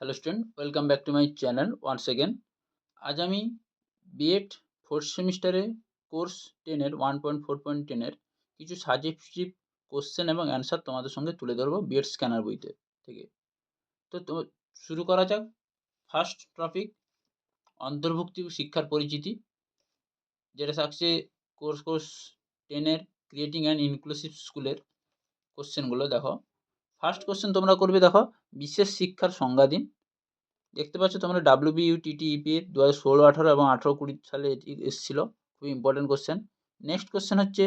Hello student welcome back to my channel once again আজ আমি B Ed fourth সেমিস্টারে course টেনের ওয়ান পয়েন্ট ফোর পয়েন্ট টেনের কিছু সাজেস্টিভ কোশ্চেন এবং অ্যান্সার তোমাদের সঙ্গে তুলে ধরবো বিএড স্ক্যানার বইতে থেকে তো শুরু করা যাক। ফার্স্ট টপিক অন্তর্ভুক্তি শিক্ষার পরিচিতি। যেটা থাকছে কোর্স কোর্স টেনের ক্রিয়েটিং অ্যান্ড ইনক্লুসিভ স্কুলের কোশ্চেনগুলো দেখো। ফার্স্ট কোশ্চেন তোমরা করবে দেখো, বিশেষ শিক্ষার সংজ্ঞা দিন। দেখতে পাচ্ছ তোমরা ডাব্লিউ বি ইউটিটিইপি দু হাজার ষোলো আঠারো এবং আঠেরো কুড়ি সালে এসেছিল খুবই ইম্পর্টেন্ট কোশ্চেন নেক্সট কোশ্চেন হচ্ছে,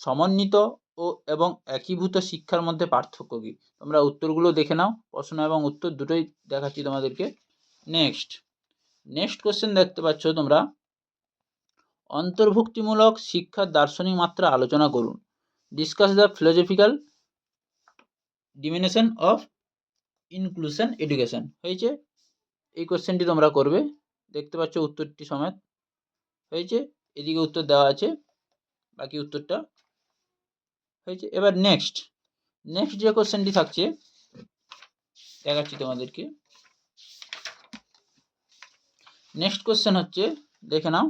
সমন্বিত ও এবং একীভূত শিক্ষার মধ্যে পার্থক্য কী? তোমরা উত্তরগুলো দেখে নাও, প্রশ্ন এবং উত্তর দুটোই দেখাচ্ছি তোমাদেরকে। নেক্সট নেক্সট কোশ্চেন দেখতে পাচ্ছ তোমরা, অন্তর্ভুক্তিমূলক শিক্ষার দার্শনিক মাত্রা আলোচনা করুন। Discuss the philosophical dimension of inclusion education হয়েছে? এই কোশ্চেনটি তোমরা করবে। দেখতে পাচ্ছ উত্তরটি সমেত। হয়েছে? এদিকে উত্তর দেওয়া আছে। বাকি উত্তরটা। হয়েছে? এবার নেক্সট নেক্সট যে কোশ্চেনটি থাকছে, দেখাচ্ছি তোমাদেরকে। নেক্সট কোশ্চেন হচ্ছে, দেখে নাও।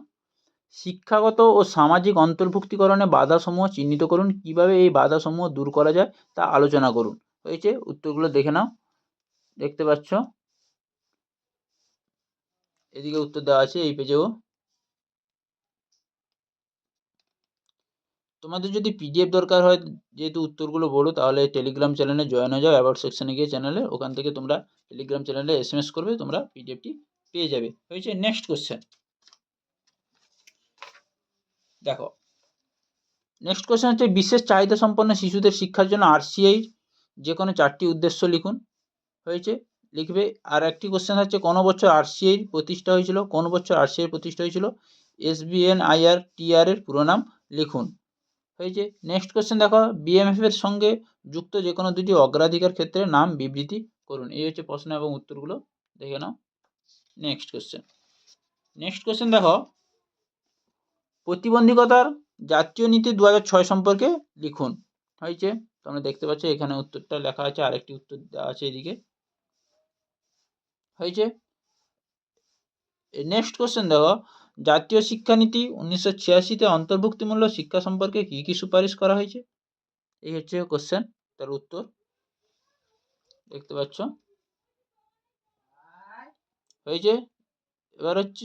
শিক্ষাগত ও সামাজিক অন্তর্ভুক্তিকরণে বাধাসমূহ চিহ্নিত করুন। কীভাবে এই বাধাসমূহ দূর করা যায় তা আলোচনা করুন। হয়েছে উত্তরগুলো দেখে নাও। দেখতে পাচ্ছ? এদিকে উত্তর দেওয়া আছে এই পেজেও তোমাদের যদি পিডিএফ দরকার হয় যেহেতু উত্তরগুলো বড়ো, তাহলে টেলিগ্রাম চ্যানেলে জয়েন হয়ে যাও অ্যাবাউট সেকশনে গিয়ে চ্যানেলে ওখান থেকে তোমরা টেলিগ্রাম চ্যানেলে এস এম এস করবে, তোমরা পিডিএফটি পেয়ে যাবে। হয়েছে নেক্সট কোশ্চেন দেখো নেক্সট কোশ্চেন হচ্ছে, বিশেষ চাহিদা সম্পন্ন শিশুদের শিক্ষার জন্য আরসিআই যে কোনো চারটি উদ্দেশ্য লিখুন। হয়েছে? লিখবে, আর একটি কোশ্চেন হচ্ছে কোনো বছর আরসিআই প্রতিষ্ঠা হয়েছিল? কোন বছর আরসিআই প্রতিষ্ঠা হয়েছিল? এসবিএন আইআর টিআর এর পুরো নাম লিখুন। হয়েছে? নেক্সট কোশ্চেন দেখো বিএমএফ এর সঙ্গে যুক্ত যে কোনো দুটি অগ্রাধিকার ক্ষেত্রে নাম বিবৃতি করুন। এই হচ্ছে প্রশ্ন এবং উত্তরগুলো, দেখে নাও। নেক্সট কোশ্চেন নেক্সট কোশ্চেন দেখো, প্রতিবন্ধকতার জাতীয় নীতি দু সম্পর্কে লিখুন। হয়েছে? তোমরা দেখতে পাচ্ছ এখানে উত্তরটা লেখা আছে, আরেকটি উত্তর দেওয়া আছে এদিকে। হয়েছে? নেক্সট কোশ্চেন দেখো, জাতীয় শিক্ষানীতি উনিশশো ছিয়াশিতে অন্তর্ভুক্তিমূলক শিক্ষা সম্পর্কে কী কী সুপারিশ করা হয়েছে? এই হচ্ছে কোশ্চেন তার উত্তর। দেখতে পাচ্ছ? হয়েছে? এবার হচ্ছে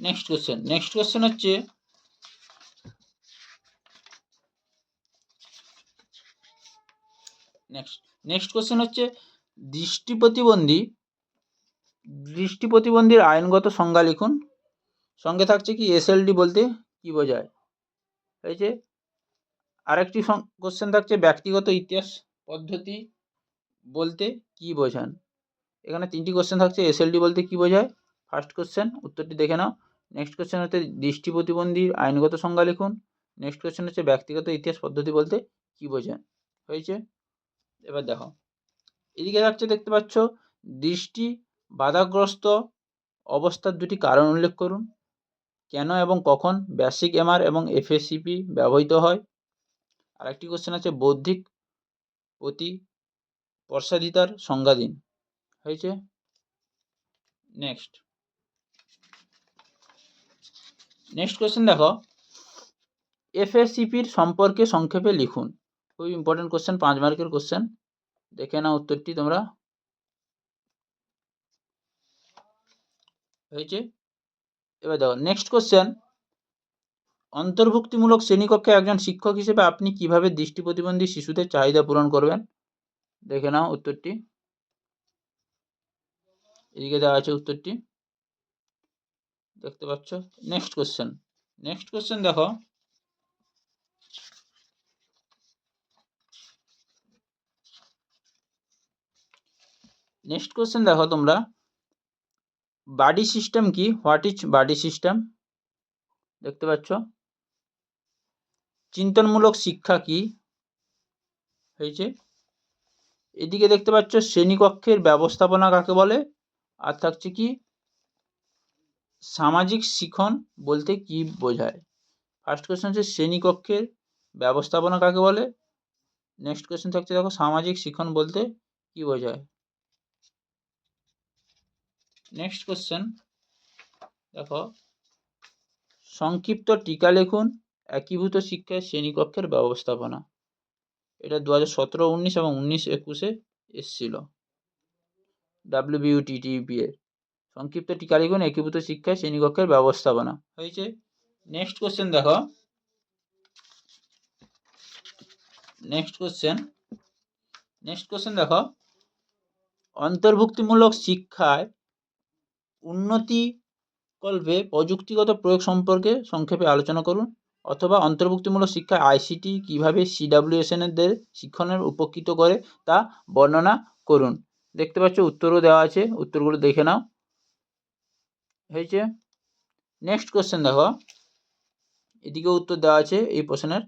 নেক্সট কোশ্চেন নেক্সট কোশ্চেন হচ্ছে নেক্সট নেক্সট কোশ্চেন হচ্ছে, দৃষ্টি প্রতিবন্ধী, দৃষ্টি প্রতিবন্ধীর আইনগত সংজ্ঞা লিখুন। সঙ্গে থাকছে কি এসএলডি বলতে কি বোঝায়? হয়েছে আরেকটি কোশ্চেন থাকছে, ব্যক্তিগত ইতিহাস পদ্ধতি বলতে কি বোঝান? এখানে তিনটি কোশ্চেন থাকছে এসএলডি বলতে কি বোঝায়? ফার্স্ট কোশ্চেন উত্তরটি দেখে নাও। নেক্সট কোশ্চেন হচ্ছে, দৃষ্টি প্রতিবন্ধীর আইনগত সংজ্ঞা লিখুন। নেক্সট কোশ্চেন হচ্ছে, ব্যক্তিগত ইতিহাস পদ্ধতি বলতে কি বোঝায়? হয়েছে? এবার দেখো, এদিকে থাকছে দেখতে পাচ্ছ, দৃষ্টি বাধাগ্রস্ত অবস্থার দুটি কারণ উল্লেখ করুন। কেন এবং কখন? বেসিক এমআর এবং এফএসিপি ব্যবহৃত হয়। আরেকটি কোশ্চেন আছে, বৌদ্ধিক প্রতি প্রসাদিতার সংজ্ঞা দিন। হয়েছে? নেক্সট নেক্সট কোশ্চেন দেখো এফএসিপির সম্পর্কে সংক্ষেপে লিখুন। খুবই ইম্পর্টেন্ট কোশ্চেন পাঁচ মার্কের কোশ্চেন দেখে নাও উত্তরটি তোমরা। হয়েছে এবার দেখো নেক্সট কোশ্চেন অন্তর্ভুক্তিমূলক শ্রেণীকক্ষে একজন শিক্ষক হিসেবে আপনি কীভাবে দৃষ্টি প্রতিবন্ধী শিশুদের চাহিদা পূরণ করবেন? দেখে নাও উত্তরটি। এদিকে দেওয়া আছে উত্তরটি। দেখতে পাচ্ছ? নেক্সট কোশ্চেন নেক্সট কোশ্চেন দেখো নেক্সট কোশ্চেন দেখো তোমরা। বাডি সিস্টেম কি? হোয়াট ইজ বাডি সিস্টেম দেখতে পাচ্ছ? চিন্তনমূলক শিক্ষা কি? হয়েছে। এদিকে দেখতে পাচ্ছ, শ্রেণীকক্ষের ব্যবস্থাপনা কাকে বলে? আর থাকছে কি? সামাজিক শিখন বলতে কি বোঝায়? ফার্স্ট কোয়েশ্চেন হচ্ছে, শ্রেণীকক্ষের ব্যবস্থাপনা কাকে বলে? নেক্সট কোয়েশ্চেন থাকছে দেখো, সামাজিক শিখন বলতে কি বোঝায়? নেক্সট কোশ্চেন দেখো, সংক্ষিপ্ত টিকা লিখুন একীভূত শিক্ষায় শ্রেণীকক্ষের ব্যবস্থাপনা। এটা দু হাজার সতেরো, উনিশ এবং উনিশ একুশে এসছিল। ডাব্লিউবিউটিটিপি এর। সংক্ষিপ্ত টিকা লিখুন একীভূত শিক্ষায় শ্রেণীকক্ষের ব্যবস্থাপনা। হয়েছে? নেক্সট কোশ্চেন দেখো। নেক্সট কোশ্চেন নেক্সট কোশ্চেন দেখো। অন্তর্ভুক্তিমূলক শিক্ষায় উন্নতি কল্পে প্রযুক্তিগত প্রয়োগ সম্পর্কে সংক্ষেপে আলোচনা করুন অথবা অন্তর্ভুক্তিমূলক শিক্ষায় আইসিটি কীভাবে সিডাব্লিউএসএনদের শিক্ষণের উপকৃত করে তা বর্ণনা করুন। দেখতে পাচ্ছ উত্তরও দেওয়া আছে, উত্তরগুলো দেখে নাও। হয়েছে। নেক্সট কোশ্চেন দেখো। এদিকে উত্তর দেওয়া আছে এই প্রশ্নের।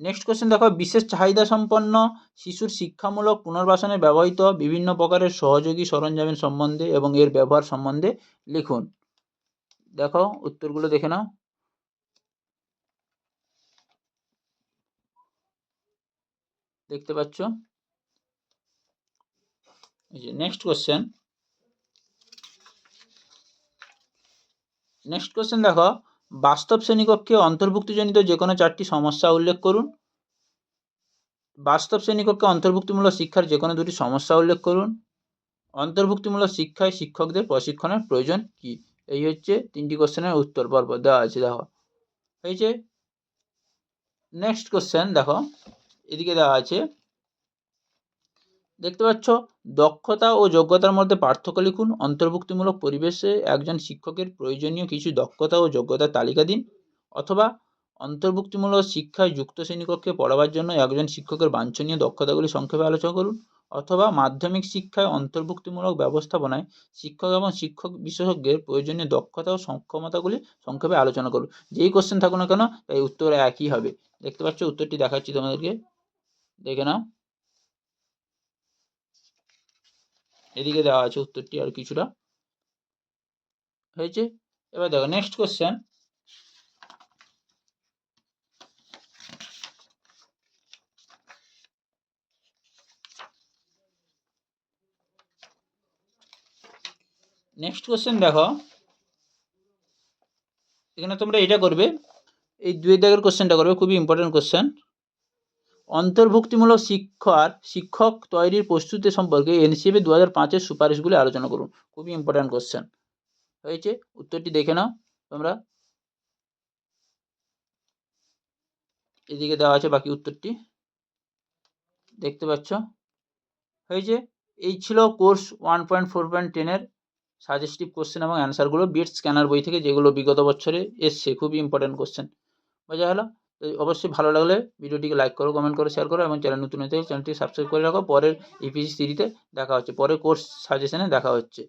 নেক্সট কোশ্চেন দেখো, বিশেষ চাহিদা সম্পন্ন শিশুর শিক্ষামূলক পুনর্বাসনে ব্যবহৃত বিভিন্ন প্রকারের সহযোগী সরঞ্জামের সম্বন্ধে এবং এর ব্যবহার সম্বন্ধে লিখুন। দেখো, উত্তরগুলো দেখে নাও। দেখতে পাচ্ছ? নেক্সট কোশ্চেন নেক্সট কোশ্চেন দেখো বাস্তব শ্রেণীকক্ষে অন্তর্ভুক্তিজনিত যে কোনো চারটি সমস্যা উল্লেখ করুন। বাস্তব শ্রেণীকক্ষে অন্তর্ভুক্তিমূলক শিক্ষার যে কোনো দুটি সমস্যা উল্লেখ করুন। অন্তর্ভুক্তিমূলক শিক্ষায় শিক্ষকদের প্রশিক্ষণের প্রয়োজন কী? এই হচ্ছে তিনটি কোশ্চেনের উত্তর পর্ব দেওয়া আছে, দেখো। হয়েছে নেক্সট কোশ্চেন দেখো। এদিকে দেওয়া আছে দেখতে পাচ্ছ? দক্ষতা ও যোগ্যতার মধ্যে পার্থক্য লিখুন। অন্তর্ভুক্তিমূলক পরিবেশে একজন শিক্ষকের প্রয়োজনীয় কিছু দক্ষতা ও যোগ্যতার তালিকা দিন। অথবা অন্তর্ভুক্তিমূলক শিক্ষায় যুক্ত শ্রেণীকক্ষে পড়াবার জন্য একজন শিক্ষকের বাঞ্ছনীয় দক্ষতাগুলি সংক্ষেপে আলোচনা করুন। অথবা মাধ্যমিক শিক্ষায় অন্তর্ভুক্তিমূলক ব্যবস্থাপনায় শিক্ষক এবং শিক্ষক বিশেষজ্ঞের প্রয়োজনীয় দক্ষতা ও সক্ষমতাগুলি সংক্ষেপে আলোচনা করুন। যেই কোশ্চেন থাকুক না কেন, তাই উত্তর একই হবে। দেখতে পাচ্ছ? উত্তরটি দেখাচ্ছি তোমাদেরকে। দেখে নাও। এদিকে দেওয়া আছে উত্তরটি আর কিছুটা। হয়েছে? এবার দেখো নেক্সট কোশ্চেন নেক্সট কোশ্চেন দেখো। এখানে তোমরা এটা করবে, এই দুই দাগের কোশ্চেনটা করবে, খুবই ইম্পর্টেন্ট কোশ্চেন অন্তর্ভুক্তিমূলক শিক্ষার শিক্ষক তৈরির প্রস্তুতি সম্পর্কে এনসিএফ দু হাজার পাঁচের সুপারিশগুলি আলোচনা করুন। খুবই ইম্পর্ট্যান্ট কোশ্চেন হয়েছে? উত্তরটি দেখে নাও তোমরা। এদিকে দেওয়া আছে বাকি উত্তরটি। দেখতে পাচ্ছ? হয়েছে? এই ছিল course one point four point টেনের সাজেস্টিভ কোশ্চেন এবং অ্যান্সারগুলো বিট স্ক্যানার বই থেকে যেগুলো বিগত বছরে এসছে, খুবই ইম্পর্ট্যান্ট কোশ্চেন বোঝা হলো তো অবশ্যই ভালো লাগলে ভিডিওটিকে লাইক করো কমেন্ট করো শেয়ার করো এবং চ্যানেল নতুন হতে চ্যানেলটি সাবস্ক্রাইব করে রাখো। পরের ইপিসি সিরিতে দেখা হচ্ছে, পরের কোর্স সাজেশনে দেখা হচ্ছে।